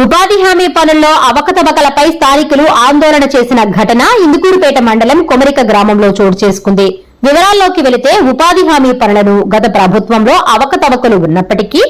ఉపాధి హామీ పనుల్లో అవకతవకలపై స్థానికులు ఆందోళన చేసిన ఘటన ఇందుకూరుపేట మండలం కొమరిక గ్రామంలో చోటు చేసుకుంది. వివరాల్లోకి వెళితే ఉపాధి హామీ పనులను గత ప్రభుత్వంలో అవకతవకలు ఉన్నప్పటికీ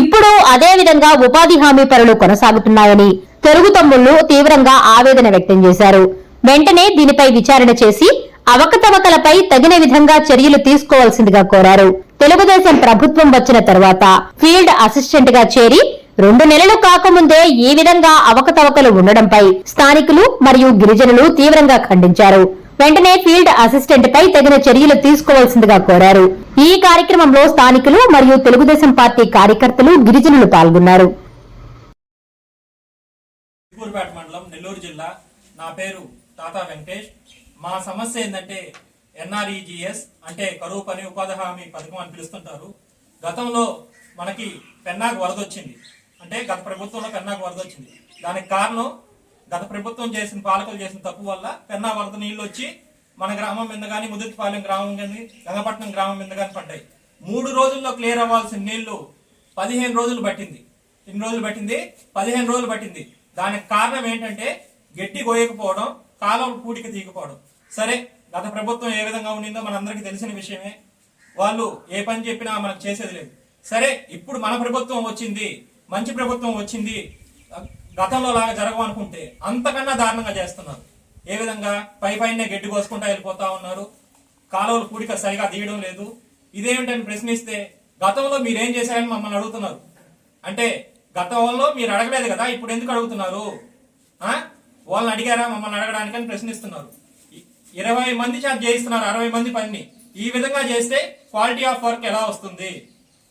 ఇప్పుడు అదే విధంగా ఉపాధి హామీ పనులు కొనసాగుతున్నాయని తెలుగు తమ్ముళ్ళు తీవ్రంగా ఆవేదన వ్యక్తం చేశారు. వెంటనే దీనిపై విచారణ చేసి అవకతవకలపై తగిన విధంగా చర్యలు తీసుకోవాల్సిందిగా కోరారు. తెలుగుదేశం ప్రభుత్వం వచ్చిన తర్వాత ఫీల్డ్ అసిస్టెంట్గా చేరి రెండు నెలలు కాకముందే ఈ విధంగా అవకతవకలు ఉండడంపై స్థానికులు మరియు గిరిజనులు తీవ్రంగా ఖండించారు. వెంటనే ఫీల్డ్ అసిస్టెంట్ పై తగిన చర్యలు తీసుకోవాల్సిందిగా కోరారు. ఈ కార్యక్రమంలో స్థానికులు మరియు తెలుగుదేశం పార్టీ కార్యకర్తలు గిరిజనులు పాల్గొన్నారు. మండలం నెల్లూరు జిల్లా నా పేరు తాతా వెంకటేష్. మా సమస్య ఏంటంటే ఎన్ఆర్ఈజిఎస్ అంటే కరువు పని ఉపాధి హామీ పథకం అని పిలుస్తుంటారు. గతంలో మనకి పెన్నాకు వరద వచ్చింది. అంటే గత ప్రభుత్వంలో పెన్నాకు వరద వచ్చింది. దానికి కారణం గత ప్రభుత్వం చేసిన పాలకులు చేసిన తప్పు వల్ల పెన్నా వరద నీళ్ళు వచ్చి మన గ్రామం మీద కానీ ముదుటిపాలెం గ్రామం కానీ గంగపట్నం గ్రామం మీద కానీ పడ్డాయి. మూడు రోజుల్లో క్లియర్ అవ్వాల్సిన నీళ్ళు పదిహేను రోజులు పట్టింది. ఎన్ని రోజులు పట్టింది? పదిహేను రోజులు పట్టింది. దానికి కారణం ఏంటంటే గట్టి కోయకపోవడం కాలం పూడిక తీయకపోవడం. సరే గత ప్రభుత్వం ఏ విధంగా ఉండిందో మనందరికీ తెలిసిన విషయమే. వాళ్ళు ఏ పని చెప్పినా మనకు చేసేది లేదు. సరే ఇప్పుడు మన ప్రభుత్వం వచ్చింది. మంచి ప్రభుత్వం వచ్చింది గతంలో లాగా జరగమనుకుంటే అంతకన్నా దారుణంగా చేస్తున్నారు. ఏ విధంగా? పై పైనే గడ్డి కోసుకుంటా వెళ్ళిపోతా ఉన్నారు. కాలువలు కూడిక సరిగా తీయడం లేదు. ఇదేమిటని ప్రశ్నిస్తే గతంలో మీరేం చేశారని మమ్మల్ని అడుగుతున్నారు. అంటే గతంలో మీరు అడగలేదు కదా ఇప్పుడు ఎందుకు అడుగుతున్నారు? వాళ్ళని అడిగారా మమ్మల్ని అడగడానికని ప్రశ్నిస్తున్నారు. ఇరవై మంది చేత చేయిస్తున్నారు అరవై మంది పని ఈ విధంగా చేస్తే క్వాలిటీ ఆఫ్ వర్క్ ఎలా వస్తుంది?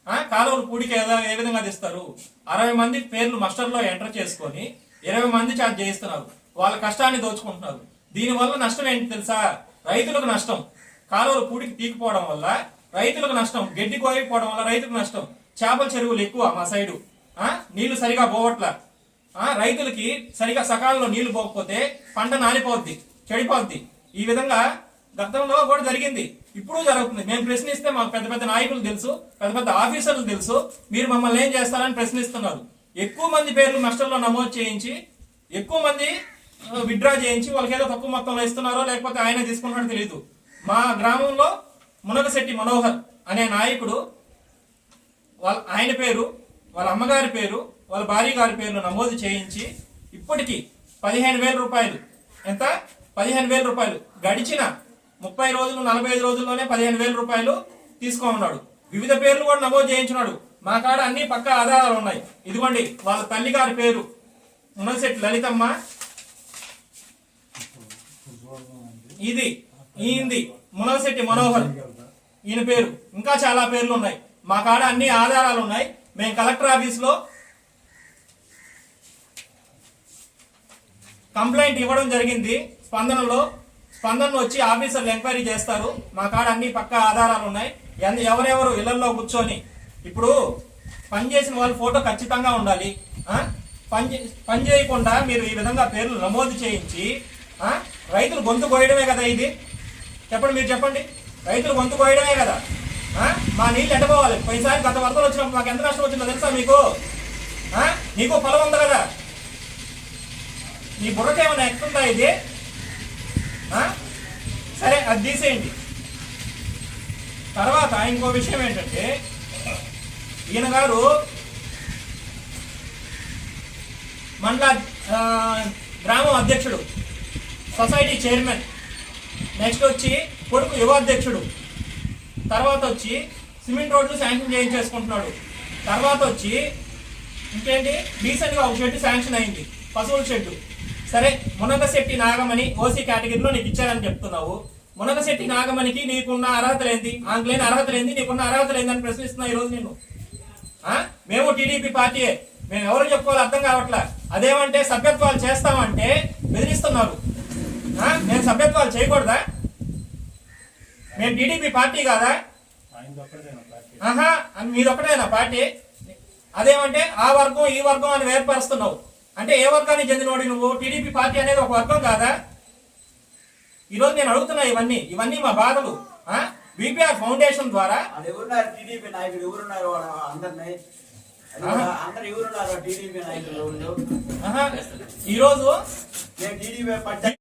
కాలువలు పూడికి ఏ విధంగా తీస్తారు అరవై మంది పేర్లు మస్టర్లో ఎంటర్ చేసుకొని ఇరవై మంది చార్జ్ చేయిస్తున్నారు. వాళ్ళ కష్టాన్ని దోచుకుంటున్నారు. దీనివల్ల నష్టం ఏంటి తెలుసా? రైతులకు నష్టం. కాలువలు పూడికి తీకపోవడం వల్ల రైతులకు నష్టం. గడ్డి కోయకపోవడం వల్ల రైతులకు నష్టం. చేపల చెరువులు ఎక్కువ మా సైడు. నీళ్ళు సరిగా పోవట్ల. రైతులకి సరిగా సకాలంలో నీళ్ళు పోకపోతే పంట నానిపోద్ది చెడిపోద్ది. ఈ విధంగా గతంలో కూడా జరిగింది. ఇప్పుడు జరుగుతుంది. మేము ప్రశ్నిస్తే మాకు పెద్ద పెద్ద నాయకులు తెలుసు పెద్ద పెద్ద ఆఫీసర్లు తెలుసు. మీరు మమ్మల్ని ఏం చేస్తారని ప్రశ్నిస్తున్నారు. ఎక్కువ మంది పేర్లు నష్టంలో నమోదు చేయించి ఎక్కువ మంది విత్డ్రా చేయించి వాళ్ళకి ఏదో తక్కువ మొత్తంలో ఇస్తున్నారో లేకపోతే ఆయన తీసుకుంటున్నారో తెలియదు మా గ్రామంలో మునగశెట్టి మనోహర్ అనే నాయకుడు వాళ్ళ ఆయన పేరు వాళ్ళ అమ్మగారి పేరు వాళ్ళ భార్య గారి పేరు నమోదు చేయించి ఇప్పటికీ పదిహేను వేల రూపాయలు. ఎంత? పదిహేను వేల రూపాయలు. గడిచిన ముప్పై రోజులు నలభై ఐదు రోజుల్లోనే పదిహేను వేల రూపాయలు తీసుకోమన్నాడు వివిధ పేర్లు కూడా నమోదు చేయించున్నాడు. మా కాడ అన్ని పక్క ఆధారాలు ఉన్నాయి. ఇదిగోండి వాళ్ళ తల్లి గారి పేరు. మునసెట్ లలితమ్మ. ఇది ఈయనది మునవశెట్టి మనోహర్. ఈయన పేరు. ఇంకా చాలా పేర్లు ఉన్నాయి. మా కాడ అన్ని ఆధారాలు ఉన్నాయి. మేము కలెక్టర్ ఆఫీస్లో కంప్లైంట్ ఇవ్వడం జరిగింది. స్పందనలో స్పందన వచ్చి ఆఫీసర్లు ఎంక్వైరీ చేస్తారు. మా కాడ అన్ని పక్క ఆధారాలు ఉన్నాయి. ఎవరెవరు ఇళ్ళలో కూర్చొని ఇప్పుడు పనిచేసిన వాళ్ళ ఫోటో ఖచ్చితంగా ఉండాలి. పని చే- పని చేయకుండా మీరు ఈ విధంగా పేర్లు నమోదు చేయించి రైతులు గొంతు కోయడమే కదా ఇది? చెప్పండి మీరు చెప్పండి. రైతులు గొంతు కోయడమే కదా? మా నీళ్ళు ఎట్టపోవాలి పోయినసారి గత వరదలు వచ్చినప్పుడు మాకు ఎంత నష్టం వచ్చిందో తెలుసా మీకు? నీకు పొలం ఉంది కదా? నీ బుర్రకేమైనా ఎక్కుతుందా ఇది? అది తీసేయండి. తర్వాత ఇంకో విషయం ఏంటంటే ఈయన గారు మండల గ్రామం అధ్యక్షుడు సొసైటీ చైర్మన్. నెక్స్ట్ వచ్చి కొడుకు యువ అధ్యక్షుడు తర్వాత వచ్చి సిమెంట్ రోడ్లు శాంక్షన్ చేయించేసుకుంటున్నాడు. తర్వాత వచ్చి ఇంకేంటి? రీసెంట్గా ఒక షెడ్ శాంక్షన్ అయింది. పశువుల షెడ్ సరే మునగశెట్టి నాగమణి ఓసీ కేటగిరీలో నీకు ఇచ్చారని చెప్తున్నావు. మునగశెట్టి నాగమణికి నీకున్న అర్హతలేంది? ఆంగ్లేని అర్హతలేంది? నీకున్న అర్హతలేందని ప్రశ్నిస్తున్నా ఈరోజు నేను మేము టీడీపీ పార్టీయే. మేము ఎవరు చెప్పుకోవాలి అర్థం కావట్లా. అదేమంటే సభ్యత్వాలు చేస్తామంటే బెదిరిస్తున్నారు. మేము సభ్యత్వాలు చేయకూడదా? మేము టీడీపీ పార్టీ కాదా? ఆహా అని మీదొక్కటేనా పార్టీ? అదేమంటే ఆ వర్గం ఈ వర్గం అని వేర్పరుస్తున్నావు. అంటే ఏ వర్గానికి చెందినవాడి నువ్వు? టీడీపీ పార్టీ అనేది ఒక వర్గం కాదా? ఈరోజు నేను అడుగుతున్నా ఇవన్నీ ఇవన్నీ మా బాధలు. బీపీఆర్ ఫౌండేషన్ ద్వారా ఎవరున్నారు? టీడీపీ నాయకుడు ఎవరున్నారు? అందరినీ. అందరు ఎవరున్నారు? టీడీపీ నాయకులు ఈరోజు నేను టీడీపీ పట్ట